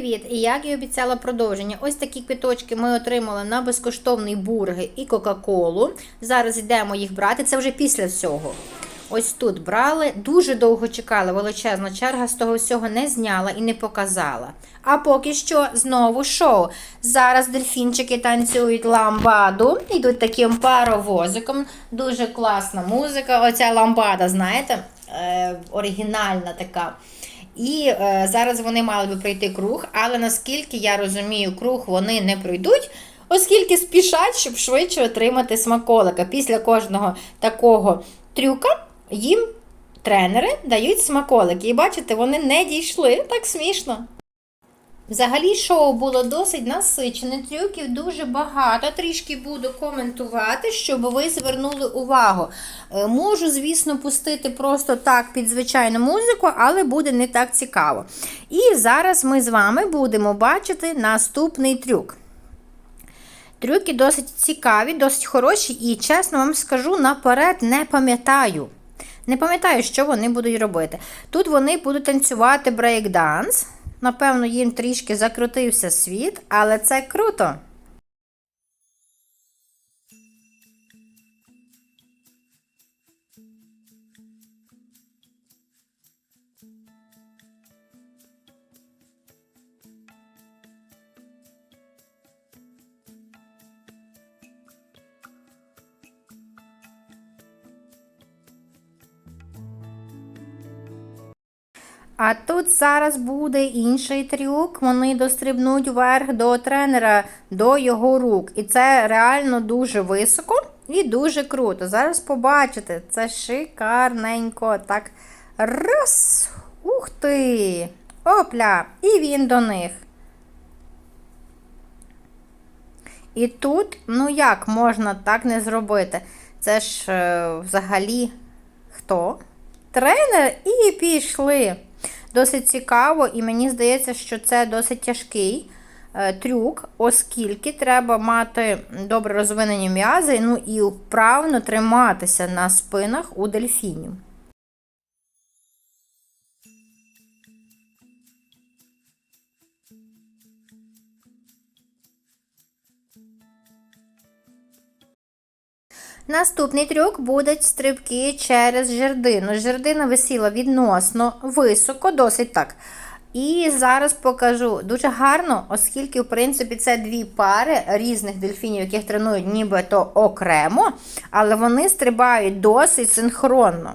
Привіт! І як і обіцяла продовження, ось такі квіточки ми отримали на безкоштовний бурги і Кока-Колу. Зараз йдемо їх брати. Це вже після всього. Ось тут брали, дуже довго чекали, величезна черга з того всього не зняла і не показала. А поки що знову шоу. Зараз дельфінчики танцюють ламбаду, йдуть таким паровозиком. Дуже класна музика. Оця ламбада, знаєте, е, оригінальна така. І е, зараз вони мали би пройти круг, але наскільки я розумію, круг вони не пройдуть, оскільки спішать, щоб швидше отримати смаколика. Після кожного такого трюка їм тренери дають смаколики. І бачите, вони не дійшли так смішно. Взагалі шоу було досить насичене, трюків дуже багато. Трішки буду коментувати, щоб ви звернули увагу. Е, Можу, звісно, пустити просто так під звичайну музику, але буде не так цікаво. І зараз ми з вами будемо бачити наступний трюк. Трюки досить цікаві, досить хороші, і чесно вам скажу, наперед не пам'ятаю. Не пам'ятаю, що вони будуть робити. Тут вони будуть танцювати брейкданс. Напевно, їм трішки закрутився світ, але це круто. А тут зараз буде інший трюк. Вони дострибнуть вверх до тренера, до його рук. І це реально дуже високо і дуже круто. Зараз побачите, це шикарненько. Так. Раз. Ух ти! Опля! І він до них. І тут, ну як можна так не зробити? Це ж е, взагалі хто? Тренер і пішли. Досить цікаво, і мені здається, що це досить тяжкий е, трюк, оскільки треба мати добре розвинені м'язи, ну і вправно триматися на спинах у дельфінів. Наступний трюк будуть стрибки через жердину. Жердина висіла відносно високо, досить так. І зараз покажу дуже гарно, оскільки, в принципі, це дві пари різних дельфінів, яких тренують нібито окремо, але вони стрибають досить синхронно.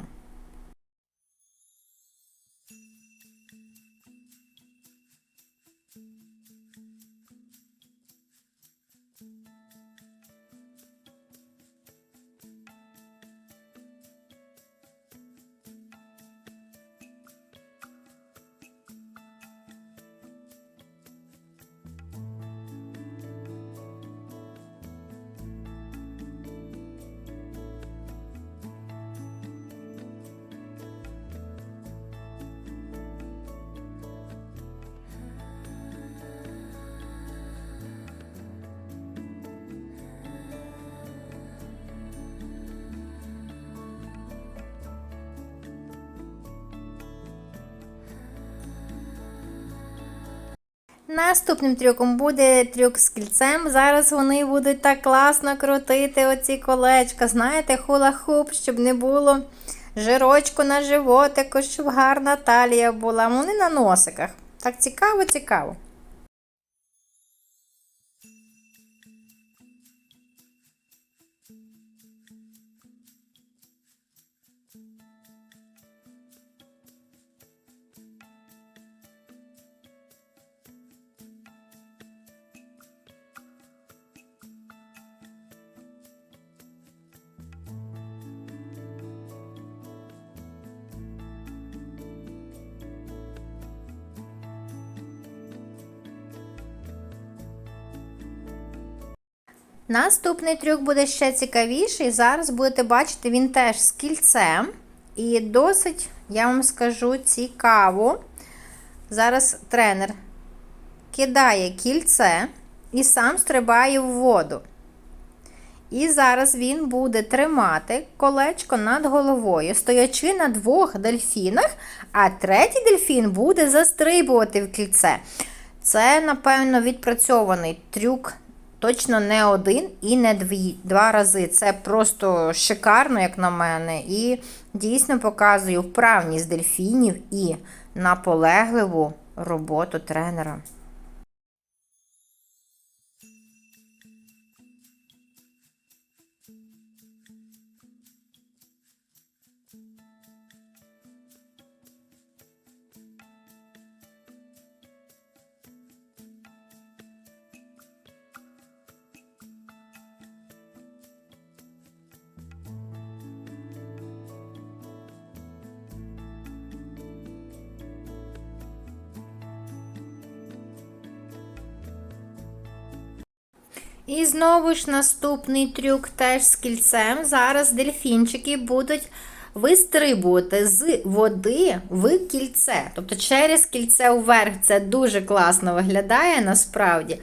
Наступним трюком буде трюк з кільцем. Зараз вони будуть так класно крутити оці колечка. Знаєте, хула-хуп, щоб не було жирочку на животику, щоб гарна талія була. Вони на носиках. Так цікаво, цікаво. Наступний трюк буде ще цікавіший. Зараз будете бачити, він теж з кільцем. І досить, я вам скажу, цікаво. Зараз тренер кидає кільце і сам стрибає в воду. І зараз він буде тримати колечко над головою, стоячи на двох дельфінах, а третій дельфін буде застрибувати в кільце. Це, напевно, відпрацьований трюк. Точно не один і не дві, два рази. Це просто шикарно, як на мене, і дійсно показує вправність дельфінів і наполегливу роботу тренера. І знову ж наступний трюк теж з кільцем. Зараз дельфінчики будуть вистрибувати з води в кільце. Тобто через кільце вверх це дуже класно виглядає насправді.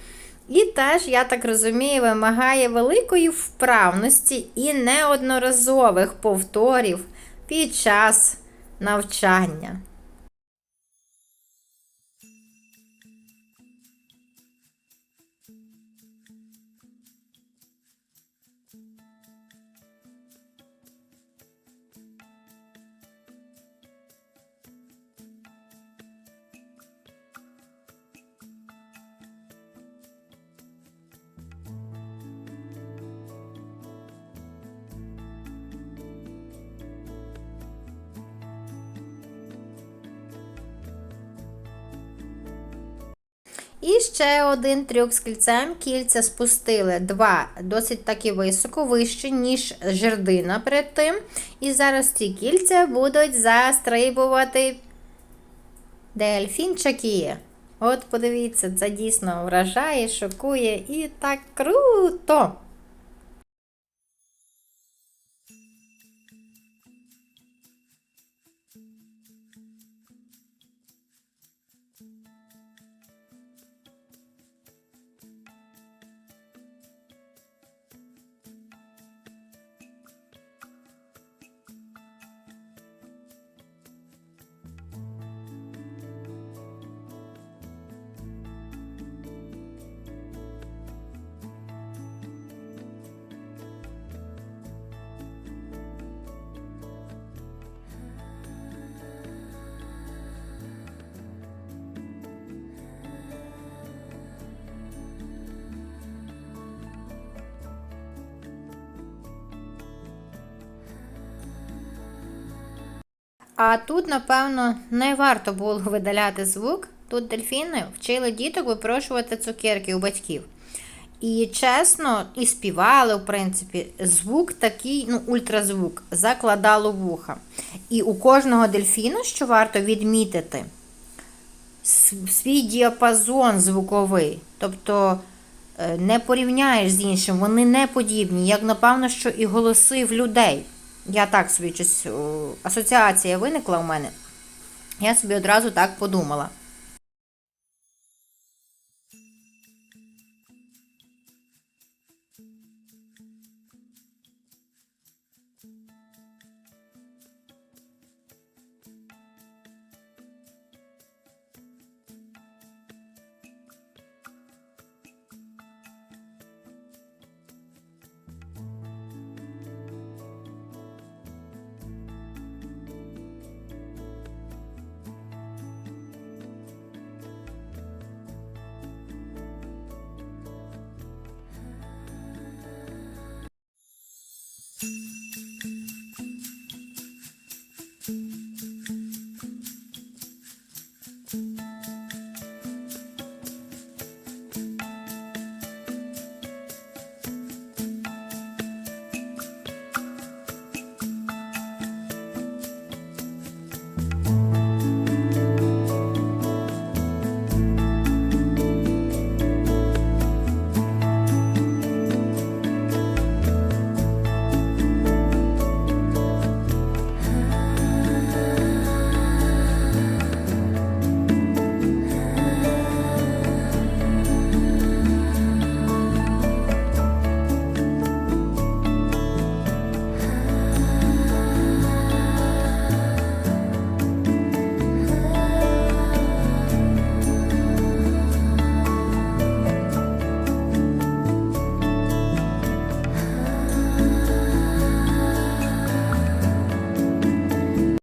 І теж, я так розумію, вимагає великої вправності і неодноразових повторів під час навчання. І ще один трюк з кільцем. Кільця спустили два досить таки високо, вище, ніж жердина перед тим. І зараз ці кільця будуть застрибувати дельфінчаки. От подивіться, це дійсно вражає, шокує і так круто! А тут, напевно, не варто було видаляти звук. Тут дельфіни вчили діток випрошувати цукерки у батьків. І чесно, і співали, в принципі, звук такий, ну, ультразвук, закладало вуха. І у кожного дельфіна, що варто відмітити, свій діапазон звуковий. Тобто е, не порівняєш з іншим, вони не подібні, як, напевно, що і голоси в людей. Я так собі щось, асоціація виникла у мене. Я собі одразу так подумала.